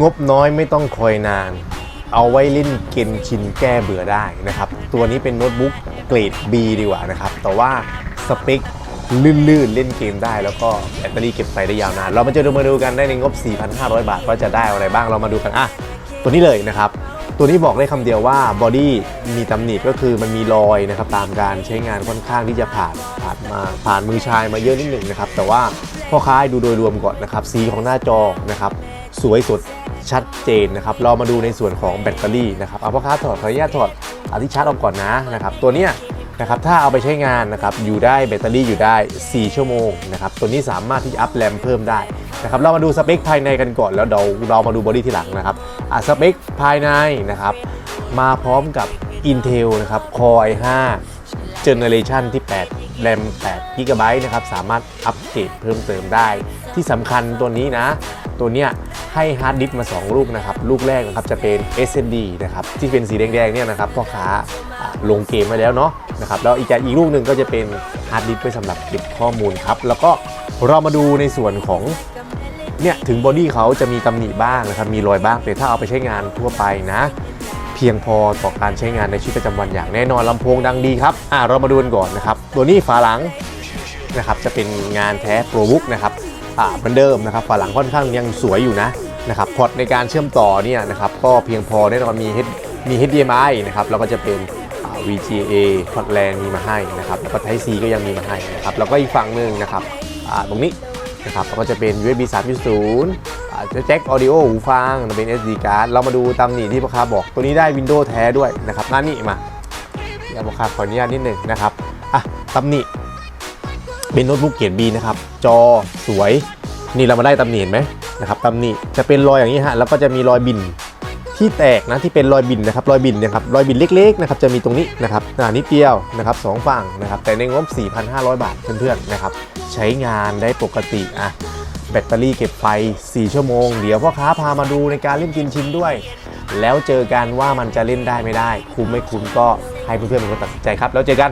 งบน้อยไม่ต้องคอยนาน เอาไว้เล่นเกมชินแก้เบื่อได้นะครับ ตัวนี้เป็นโน้ตบุ๊กเกรด B ดีกว่านะครับ แต่ว่าสเปคลื่นๆ เล่นเกมได้แล้วก็แบตเตอรี่เก็บไฟได้ยาวนาน เรามาเจอดูมาดูกันได้ในงบ 4,500 บาทว่าจะได้อะไรบ้างเรามาดูกันอะตัวนี้เลยนะครับ ตัวนี้บอกได้คำเดียวว่าบอดี้มีตำหนิก็คือมันมีรอยนะครับ ตามการใช้งานค่อนข้างที่จะผ่านผ่านมาผ่านมือชายมาเยอะนิดหนึ่งนะครับ แต่ว่า พ่อค้าดูโดยรวมก่อนนะครับ สีของหน้าจอนะครับ สวยสดชัดเจนนะครับ เรามาดูในส่วนของแบตเตอรี่นะครับเอาพ่อค้าถอดขออนุญาตถอดอาที่ชาร์จออกก่อนนะนะครับ ตัวเนี้ยนะครับถ้าเอาไปใช้งานนะครับอยู่ได้แบตเตอรี่อยู่ได้ 4 ชั่วโมงนะครับตัวนี้สามารถที่จะอัพแรมเพิ่มได้นะครับเรามาดูสเปคภายในกันก่อนแล้วเดี๋ยวเรามาดูบอดี้ทีหลังนะครับอะสเปคภายในนะครับมาพร้อมกับ Intel นะครับ Core i5 Generation ที่8 RAM 8 GB นะครับ สามารถอัปเกรดเพิ่มเติมได้ ที่สำคัญตัวนี้นะ ตัวเนี้ยให้ฮาร์ดดิสก์มา 2 ลูกนะครับ ลูกแรกนะครับจะเป็น SSD นะครับ ที่เป็นสีแดงๆเนี่ยนะครับพ่อค้าลงเกมมาแล้วเนาะนะครับแล้วอีกอีกลูกหนึ่งก็จะเป็นฮาร์ดดิสก์ไว้สำหรับเก็บข้อมูลครับ แล้วก็เรามาดูในส่วนของเนี่ยถึงบอดี้เขาจะมีตำหนิบ้างนะครับมีรอยบ้างแต่ถ้าเอาไปใช้งานทั่วไปนะ เพียงพอต่อการใช้งานในชีวิตประจำวันอย่างแน่นอนลำโพงดังดีครับอ่าเรามาดูกันก่อนนะครับ ตัวนี้ฝาหลังนะครับจะเป็นงานแท้โปรบุ๊กนะครับอ่าเหมือนเดิมนะครับฝาหลังค่อนข้างยังสวยอยู่นะนะครับพอร์ตในการเชื่อมต่อเนี่ยนะครับก็เพียงพอแน่นอนมี H มี HDMI นะครับแล้วก็จะเป็น VGA พอร์ตแลนมีมาให้นะครับแล้วก็ Type C ก็ยังมีมาให้นะครับแล้วก็อีกฝั่งหนึ่งนะครับอ่าตรงนี้นะครับก็จะเป็น USB 3.0 แจ็คออดิโอหูฟังเป็น SD card เรามาดูตำหนิที่พ่อค้าบอก ตัวนี้ได้ Windows แท้ด้วยนะครับหน้านี่มาเดี๋ยวพ่อค้าขออนุญาตนิดหนึ่งนะครับอะตำหนิเป็นโน้ตบุ๊กเกียร B นะครับ จอสวย นี่เรามาได้ตำหนิเห็นไหมนะครับตำหนิจะเป็นรอยอย่างนี้ฮะแล้วก็จะมีรอยบินที่แตกนะที่เป็นรอยบินนะครับรอยบินนะครับรอยบินเล็กๆนะครับจะมีตรงนี้นะครับอ่านิดเดียวนะครับสองฝั่งนะครับแต่ในงบ 4,500 บาทเพื่อนๆนะครับใช้งานได้ปกติอะ แบตเตอรี่เก็บไฟ 4 ชั่วโมง เดี๋ยวพ่อค้าพามาดูในการเล่นกินชินด้วย แล้วเจอกันว่ามันจะเล่นได้ไม่ได้ คุ้มไม่คุ้มก็ให้เพื่อนๆเป็นคนตัดสินใจครับ แล้วเจอกัน